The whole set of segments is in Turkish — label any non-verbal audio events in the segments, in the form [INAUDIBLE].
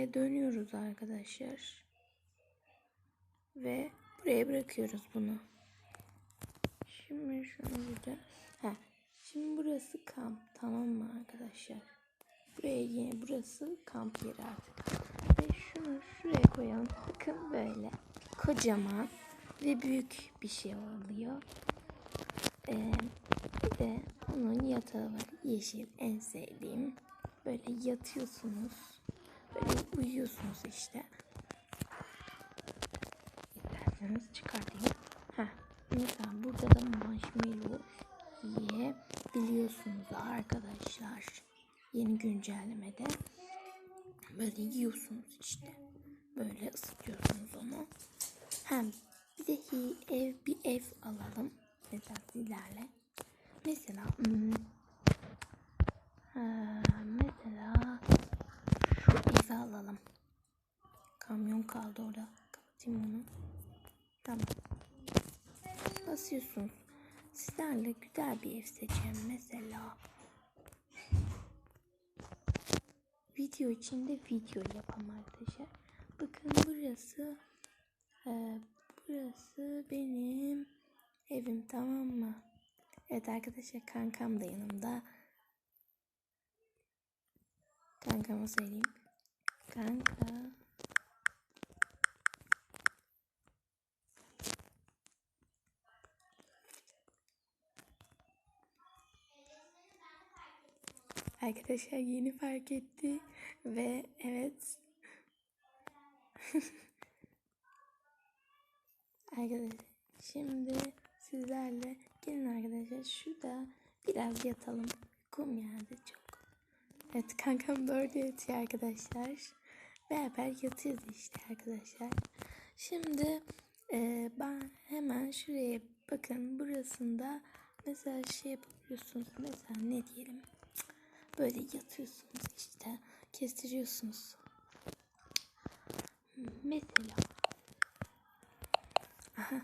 Buraya dönüyoruz arkadaşlar. Ve buraya bırakıyoruz bunu. Şimdi şunu burada. Ha, şimdi burası kamp tamam mı arkadaşlar? Buraya yine burası kamp yeri artık. Ve şunu şuraya koyalım. Bakın böyle kocaman ve büyük bir şey oluyor. Ee, bir de onun yatağı var. Yeşil en sevdiğim. Böyle yatıyorsunuz. Böyle uyuyorsunuz işte. İsterseniz çıkartayım. Heh. Mesela burada da marshmallow yiyebiliyorsunuz arkadaşlar. Yeni güncellemede. Böyle yiyorsunuz işte. Böyle ısıtıyorsunuz onu. Hem bir de ev bir ev alalım. Mesela sizlerle. Mesela hmm, ha, mesela evi alalım. Kamyon kaldı orada. Kapatayım onu. Tamam. Basıyorsunuz. Sizlerle güzel bir ev seçelim mesela. Video içinde video yapalım arkadaşlar. Bakın burası e, burası benim evim tamam mı? Evet arkadaşlar kankam da yanımda. Kankama söyleyeyim. Kanka. Arkadaşlar yeni fark etti ve evet [LAUGHS] Arkadaşlar şimdi sizlerle gelin arkadaşlar şurada biraz yatalım. Kum yağdı çok. Evet kankam orada yatıyor arkadaşlar. Beraber yatıyoruz işte arkadaşlar. Şimdi e, ben hemen şuraya bakın burasında mesela şey yapıyorsunuz. Mesela ne diyelim. Böyle yatıyorsunuz işte. Kestiriyorsunuz. Mesela Aha.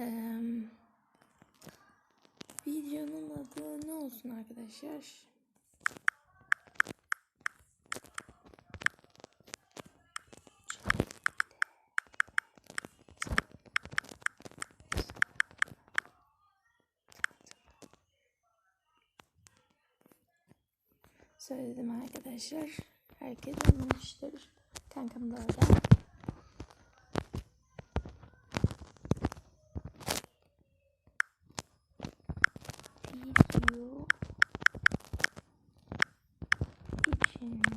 Eee, videonun adı ne olsun arkadaşlar? Söyledim arkadaşlar. Herkes anlamıştır. Kankam da orada. Video içinde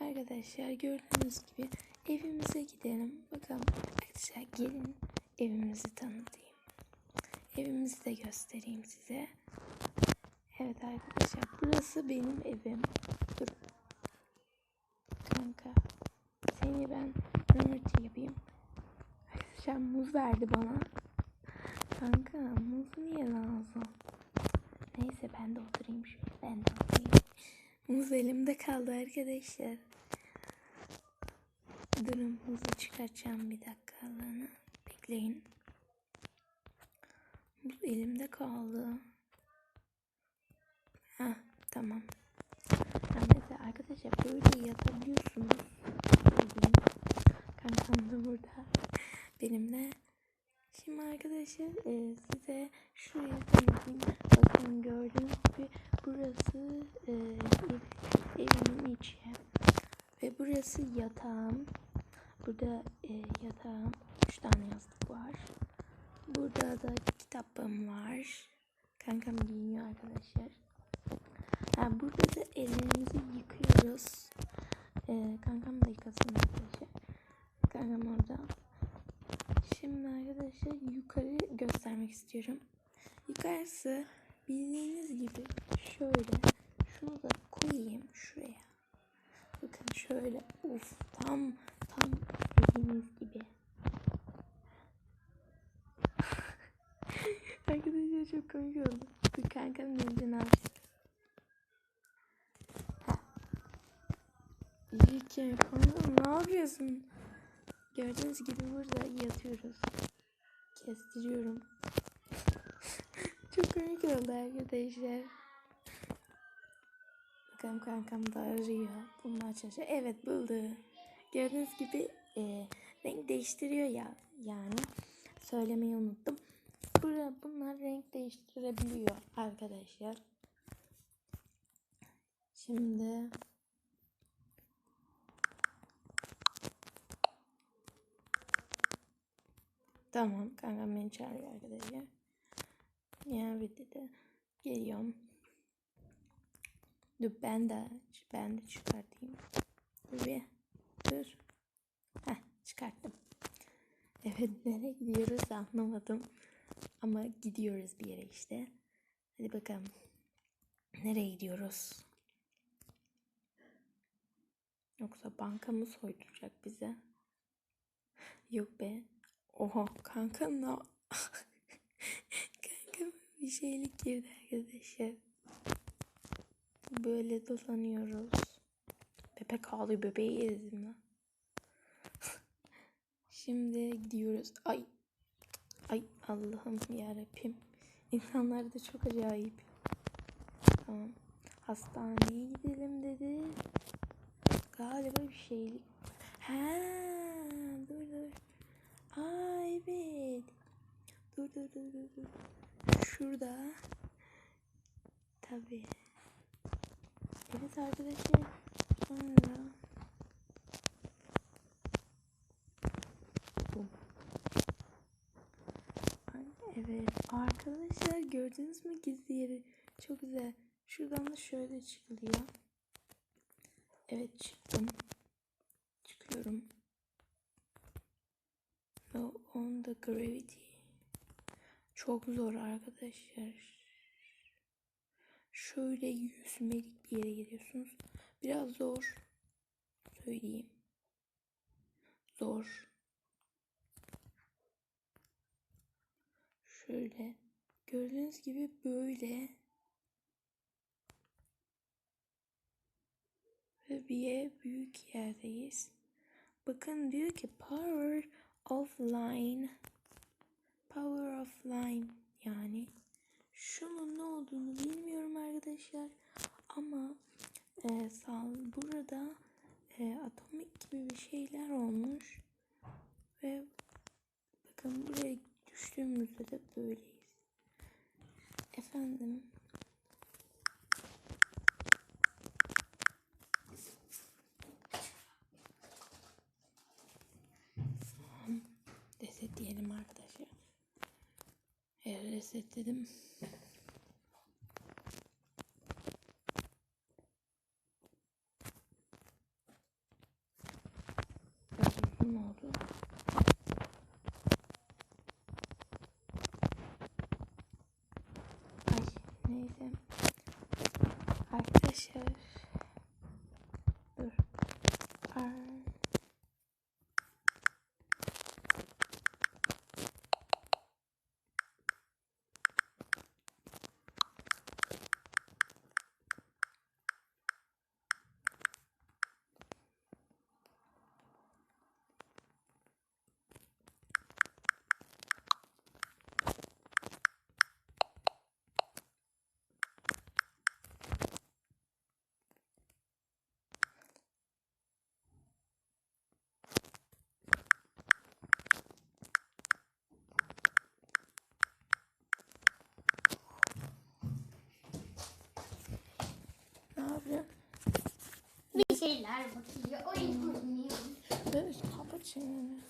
Arkadaşlar gördüğünüz gibi evimize gidelim. Bakalım arkadaşlar gelin evimizi tanıtayım. Evimizi de göstereyim size. Evet arkadaşlar burası benim evim. Dur. Kanka. Seni ben Mehmet yapayım. Arkadaşlar muz verdi bana. Kanka muz niye lazım? Neyse ben de oturayım şöyle. Ben de oturayım. Muz elimde kaldı arkadaşlar. Durun muzu çıkartacağım bir dakikalığına. Bekleyin. Muz elimde kaldı. Ha tamam. Mesela arkadaşlar böyle yatabiliyorsunuz. Söyleyeyim. Kankam da burada. Benimle. Şimdi arkadaşlar e, size şurayı tanıtayım. Bakın gördüğünüz gibi burası e, ev, evimin içi. Ve burası yatağım. Burada e, yatağım. Üç tane yastık var. Burada da kitabım var. Kankam giyiniyor arkadaşlar. Ha, burada da ellerimizi yıkıyoruz. Ee, kankam da yıkasın arkadaşlar. Kankam orada. Şimdi arkadaşlar yukarı göstermek istiyorum. Yukarısı bildiğiniz gibi şöyle. Şunu da koyayım şuraya. Bakın şöyle. Uf tam tam istediğiniz gibi. arkadaşlar çok komik oldu. Dur kankam ne yapacak? İyi ki ne yapıyorsun? Gördüğünüz gibi burada yatıyoruz. Kestiriyorum. [LAUGHS] Çok komik oldu arkadaşlar. Bakalım kankam da arıyor. Bulmaya çalışıyor. Evet buldu. Gördüğünüz gibi e, renk değiştiriyor ya. Yani söylemeyi unuttum. Burada bunlar renk değiştirebiliyor arkadaşlar. Şimdi Tamam kankam beni çağırıyor arkadaşlar. Ya dedi. Geliyorum. Dur ben de ben de çıkartayım. Dur bir. Dur. Heh çıkarttım. Evet nereye gidiyoruz anlamadım. Ama gidiyoruz bir yere işte. Hadi bakalım. Nereye gidiyoruz? Yoksa banka mı soyduracak bize? Yok be. Oha kanka ne? [LAUGHS] kanka bir şeylik girdi arkadaşlar. Böyle dolanıyoruz. Bebek ağlıyor bebeği ezdim lan. [LAUGHS] Şimdi gidiyoruz. Ay. Ay Allah'ım yarabbim. İnsanlar da çok acayip. Tamam. Hastaneye gidelim dedi. Galiba bir şeylik. Ha, dur dur. Aa evet. Dur dur dur dur. dur. Şurada. Tabii. Evet arkadaşlar. Sonra. Bum. Ay, Evet arkadaşlar gördünüz mü gizli yeri çok güzel. Şuradan da şöyle çıkılıyor. Evet çıktım. Çıkıyorum. No on the gravity. Çok zor arkadaşlar. Şöyle yüzmelik bir yere geliyorsunuz. Biraz zor. Söyleyeyim. Zor. Şöyle. Gördüğünüz gibi böyle. Ve bir büyük yerdeyiz. Bakın diyor ki power offline. Power offline yani. Şunun ne olduğunu bilmiyorum arkadaşlar. Ama e, sal burada e, atomik gibi bir şeyler olmuş. Ve bakın buraya düştüğümüzde de böyleyiz. Efendim. Resetleyelim arkadaşlar. Evet resetledim. Hey, Oh, ich muss Papa Chan?